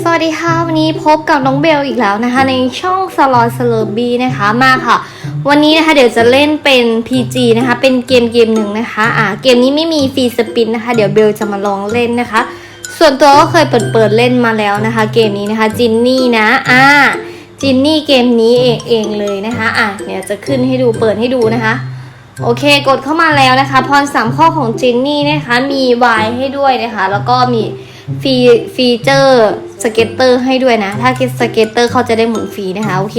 สวัสดีค่ะวันนี้พบกับน้องเบลอีกแล้วนะคะ ในช่องสลอสเลอร์บีนะคะมาค่ะ วันนี้นะคะเดี๋ยวจะเล่นเป็น PG นะคะ เป็นเกมเกมหนึ่งนะคะอ่าเกมนี้ไม่มีฟรีสปินนะคะ เดี๋ยวเบลจะมาลองเล่นนะคะ ส่วนตัวก็เคยเปิดเปิดเล่นมาแล้วนะคะ เกมนี้นะคะจินนี่นะอ่าจินนี่เกมนี้เองเองเลยนะคะอะเดี๋ยวจะขึ้นให้ดูเปิดให้ดูนะคะโอเคกดเข้ามาแล้วนะคะ พรสามข้อของจินนี่นะคะ มีวายให้ด้วยนะคะ แล้วก็มี ฟีฟีเจอร์สเก็ตเตอร์ให้ด้วยนะ ถ้าคิดสเก็ตเตอร์เขาจะได้หมุนฟรีนะคะโอเค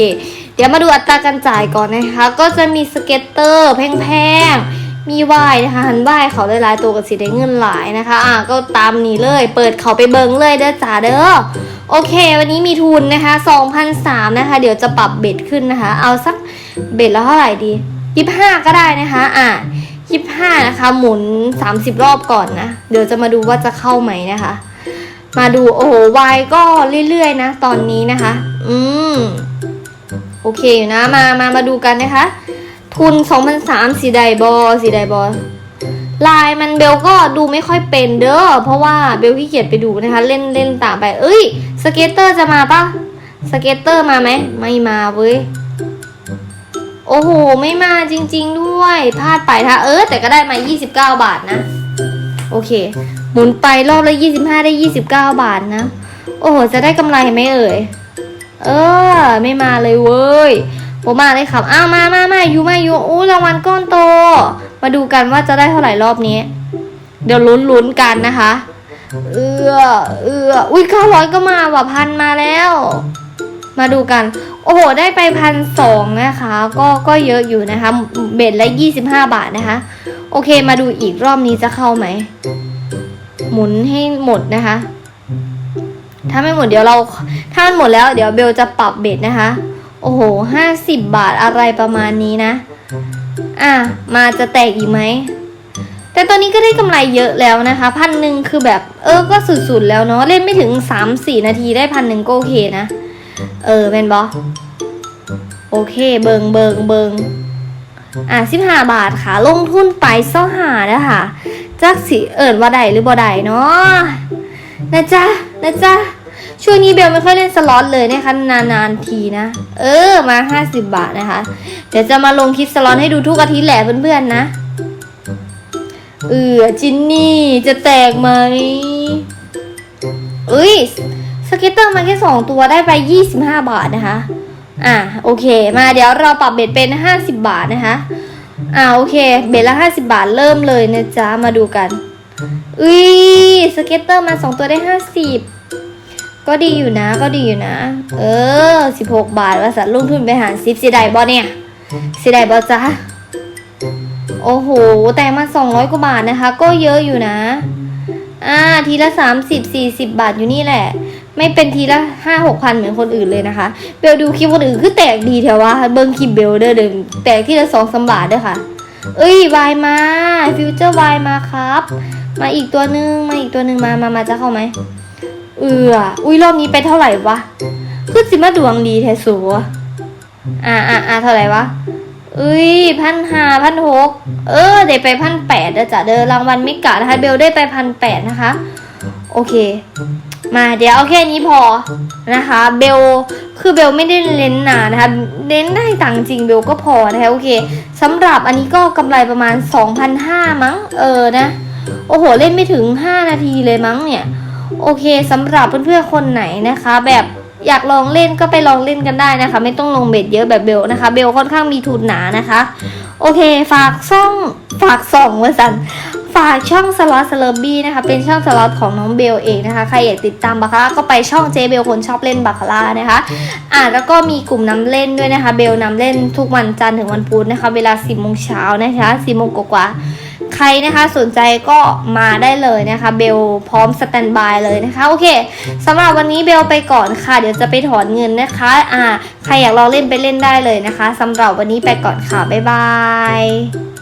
เดี๋ยวมาดูอัตราการจ่ายก่อนนะคะ ก็จะมีสเก็ตเตอร์แพงๆ มีวายนะคะ หันวายเขาหลายตัวกับสีได้เงินหลายนะคะ อะก็ตามนี้เลย เปิดเขาไปเบิงเลยเด้อจ้าเด้อโอเค วันนี้มีทุนนะคะ2,003นะคะ เดี๋ยวจะปรับเบ็ดขึ้นนะคะ เอาสักเบ็ดแล้วเท่าไหร่ดี25ก็ได้นะคะ อะ25นะคะ หมุน 30 รอบก่อนนะ เดี๋ยวจะมาดูว่าจะเข้าไหมนะคะ มาดูโอ้โหวายก็เรื่อยๆนะ ตอนนี้นะคะ อืมโอเคอยู่นะมามามาดูกันนะคะ ทุน2,003สีไดบอสีไดบอลายมันเบลก็ดูไม่ค่อยเป็นเด้อเพราะว่าเบลขี้เกียจไปดูนะคะ เล่นเล่นตามไป เอ้ย สเก็ตเตอร์จะมาปะสเก็ตเตอร์มาไหมไม่มาเว้ยโอ้โห ไม่มาจริง ๆ ด้วยพลาดไปท่ะเออแต่ก็ได้มา 29 บาทนะ โอเค หมุนไปรอบละ25ได้29บาทนะ โอ้โห จะได้กำไรไหมเอ่ย เออ ไม่มาเลยเว้ยผมมาเลยครับ อ้าวมามามาอยู่มาอยู่อู้รางวัลก้อนโต มาดูกันว่าจะได้เท่าไหร่รอบนี้ เดี๋ยวลุ้นลุ้นๆกันนะคะ เออเอออุ้ยเก้าร้อยก็มาว่ะพันมาแล้ว มาดูกัน โอ้โห ได้ไปพันสองนะคะ ก็ก็เยอะอยู่นะคะ เบ็ดละยี่สิบห้าบาทนะคะ โอเค มาดูอีกรอบนี้จะเข้าไหม หมุนให้หมดนะคะ ถ้าไม่หมดเดี๋ยวเราถ้ามันหมดแล้วเดี๋ยวเบลจะปรับเบ็ดนะคะ โอ้โหห้าสิบบาทอะไรประมาณนี้นะ อะมาจะแตกอีกไหมแต่ตอนนี้ก็ได้กำไรเยอะแล้วนะคะพันหนึ่งคือแบบเออก็สุดๆแล้วเนาะเล่นไม่ถึงสามสี่นาทีได้พันหนึ่งก็โอเคนะ เออเป็นบอโอเคเบิงเบิงเบิงอะสิบห้าบาทค่ะ ลงทุนไปเส้าหานะคะ จักสิเอิญว่าใดหรือบ่ใดเนาะนะจ๊ะนะจ๊ะช่วงนี้เบลไม่ค่อยเล่นสล็อตเลยนะคะนานๆทีนะ เออมาห้าสิบบาทนะคะ เดี๋ยวจะมาลงคลิปสล็อตให้ดูทุกอาทิตย์แหละเพื่อนๆนะเออจินนี่จะแตกไหมเอ้ยสเก็ตเตอร์มาแค่สองตัวได้ไปยี่สิบห้าบาทนะคะ อะโอเค มาเดี๋ยวเราปรับเบ็ดเป็นห้าสิบบาทนะคะ อ่าโอเค เบ็ดละห้าสิบาทเริ่มเลยนะจ๊ะ มาดูกัน อุ้ยสเก็ตเตอร์มาสองตัวได้ห้าสิบก็ดีอยู่นะก็ดีอยู่นะ เออสิบหกบาทว่าสัตว์ลงทุนไปหารซิปสีไดบอเนี่ยสีไดบอจ้าโอ้โห แต่มาสองร้อยกว่าบาทนะคะ ก็เยอะอยู่นะ อ่า ทีละสามสิบสี่สิบบาทอยู่นี่แหละ ไม่เป็นทีละห้าหกพันเหมือนคนอื่นเลยนะคะ เบลดูคลิปคนอื่นคือแตกดีแถวว่าเบิ้งคลิปเบลเด้อเดิมแตกที่ละสองสามบาทเด้อค่ะ เอ้ยวายมาฟิวเจอร์วายมาครับ มาอีกตัวนึงมาอีกตัวนึงมามามาจะเข้าไหมเอออุ้ยรอบนี้ไปเท่าไหร่วะคือสิมาดวงดีแท้สัวอ่าอ่าอ่าเท่าไหร่วะเอ้ยพันห้าพันหกเออได้ไปพันแปดจ้ะเด้อรางวัลไม่กะนะคะเบลได้ไปพันแปดนะคะ โอเค มาเดี๋ยวเอาแค่นี้พอนะคะ เบลคือเบลไม่ได้เล่นหนานะคะเล่นได้ตังจริงเบลก็พอนะคะโอเคสำหรับอันนี้ก็กำไรประมาณ 2,500 มั้งเออนะ โอ้โห เล่นไม่ถึง 5 นาทีเลยมั้งเนี่ย โอเคสำหรับเพื่อนๆคนไหนนะคะ แบบอยากลองเล่นก็ไปลองเล่นกันได้นะคะ ไม่ต้องลงเบ็ดเยอะแบบเบลนะคะ เบลค่อนข้างมีทุนหนานะคะ โอเค ฝากช่องฝากส่องวสัน ฝากช่องสล็อตสเลอร์บี้นะคะ เป็นช่องสล็อตของน้องเบลเองนะคะ ใครอยากติดตามบาคาร่าก็ไปช่องเจเบลคนชอบเล่นบาคาร่านะคะ อ่าแล้วก็มีกลุ่มน้ำเล่นด้วยนะคะ เบลนำเล่นทุกวันจันทร์ถึงวันพุธนะคะ เวลา10โมงเช้านะคะ10โมงกว่าๆใครนะคะสนใจก็มาได้เลยนะคะ เบลพร้อมสแตนบายเลยนะคะ โอเคสำหรับวันนี้เบลไปก่อนค่ะ เดี๋ยวจะไปถอนเงินนะคะอ่าใครอยากลองเล่นไปเล่นได้เลยนะคะสำหรับวันนี้ไปก่อนค่ะ บ๊ายบาย